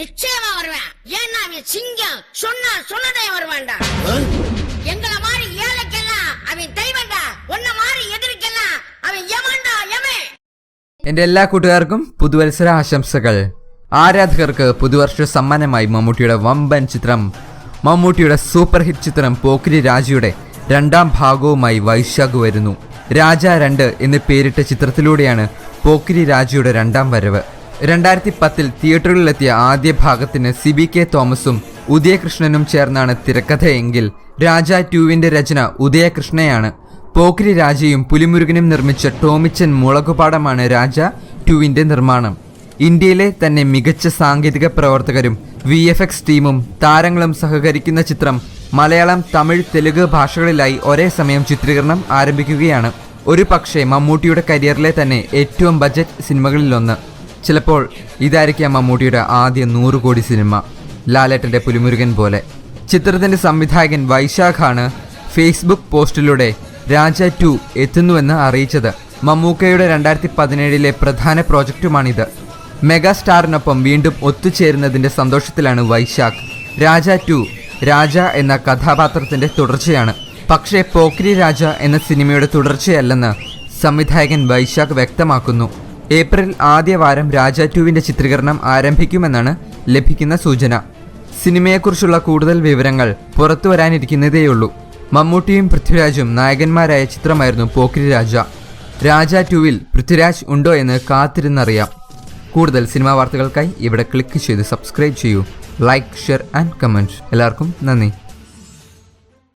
நிச்சயமா வருவேன் ஏன்னா அவன் சிங்கம் சொன்னா சொன்னதே வருவான்டா எங்களை மாதிரி ஏழைக்கெல்லாம் அவன் தெய்வம்டா உன்ன மாதிரி எதிர்க்கெல்லாம் அவன் யமன்டா யமன் എൻ്റെ എല്ലാ കൂട്ടുകാർക്കും പുതുവത്സര ആശംസകൾ ആരാധകർക്ക് പുതുവർഷ സമ്മാനമായി മമ്മൂട്ടിയുടെ വമ്പൻ ചിത്രം മമ്മൂട്ടിയുടെ സൂപ്പർ ഹിറ്റ് ചിത്രം പോക്കിരി രാജയുടെ രണ്ടാം ഭാഗവുമായി വൈശാഖ് വരുന്നു രാജ രണ്ട് എന്ന് പേരിട്ട ചിത്രത്തിലൂടെയാണ് പോക്കിരി രാജയുടെ രണ്ടാം വരവ് രണ്ടായിരത്തി പത്തിൽ തിയേറ്ററുകളിലെത്തിയ ആദ്യ ഭാഗത്തിന് സിബി കെ തോമസും ഉദയകൃഷ്ണനും ചേർന്നാണ് തിരക്കഥയെങ്കിൽ രാജ ടുവിന്റെ രചന ഉദയകൃഷ്ണയാണ്. പോക്കിരി രാജയും പുലിമുരുകനും നിർമ്മിച്ച ടോമിച്ചൻ മുളകുപാടമാണ് രാജ ടുവിന്റെ നിർമ്മാണം. ഇന്ത്യയിലെ തന്നെ മികച്ച സാങ്കേതിക പ്രവർത്തകരും വി എഫ് എക്സ് ടീമും താരങ്ങളും സഹകരിക്കുന്ന ചിത്രം മലയാളം തമിഴ് തെലുഗ് ഭാഷകളിലായി ഒരേ സമയം ചിത്രീകരണം ആരംഭിക്കുകയാണ്. ഒരു പക്ഷേ മമ്മൂട്ടിയുടെ കരിയറിലെ തന്നെ ഏറ്റവും ബജറ്റ് സിനിമകളിലൊന്ന്. ചിലപ്പോൾ ഇതായിരിക്കാം മമ്മൂട്ടിയുടെ ആദ്യ നൂറ് കോടി സിനിമ. ലാലേട്ടന്റെ പുലിമുരുകൻ പോലെ. ചിത്രത്തിന്റെ സംവിധായകൻ വൈശാഖാണ് ഫേസ്ബുക്ക് പോസ്റ്റിലൂടെ രാജ ടു എത്തുന്നുവെന്ന് അറിയിച്ചത്. മമ്മൂക്കയുടെ രണ്ടായിരത്തി പതിനേഴിലെ പ്രധാന പ്രോജക്റ്റുമാണിത്. മെഗാസ്റ്റാറിനൊപ്പം വീണ്ടും ഒത്തുചേരുന്നതിന്റെ സന്തോഷത്തിലാണ് വൈശാഖ്. രാജ ടു രാജ എന്ന കഥാപാത്രത്തിന്റെ തുടർച്ചയാണ്. പക്ഷേ പോക്രി രാജ എന്ന സിനിമയുടെ തുടർച്ചയല്ലെന്ന് സംവിധായകൻ വൈശാഖ് വ്യക്തമാക്കുന്നു. ഏപ്രിൽ ആദ്യ വാരം രാജ ടുവിന്റെ ചിത്രീകരണം ആരംഭിക്കുമെന്നാണ് ലഭിക്കുന്ന സൂചന. സിനിമയെക്കുറിച്ചുള്ള കൂടുതൽ വിവരങ്ങൾ പുറത്തു വരാനിരിക്കുന്നതേയുള്ളൂ. മമ്മൂട്ടിയും പൃഥ്വിരാജും നായകന്മാരായ ചിത്രമായിരുന്നു പോക്കിരി രാജ. രാജ ടുവിൽ പൃഥ്വിരാജ് ഉണ്ടോ എന്ന് കാത്തിരുന്നറിയാം. കൂടുതൽ സിനിമാ വാർത്തകൾക്കായി ഇവിടെ ക്ലിക്ക് ചെയ്ത് സബ്സ്ക്രൈബ് ചെയ്യൂ. Like share and comment. എല്ലാവർക്കും നന്ദി.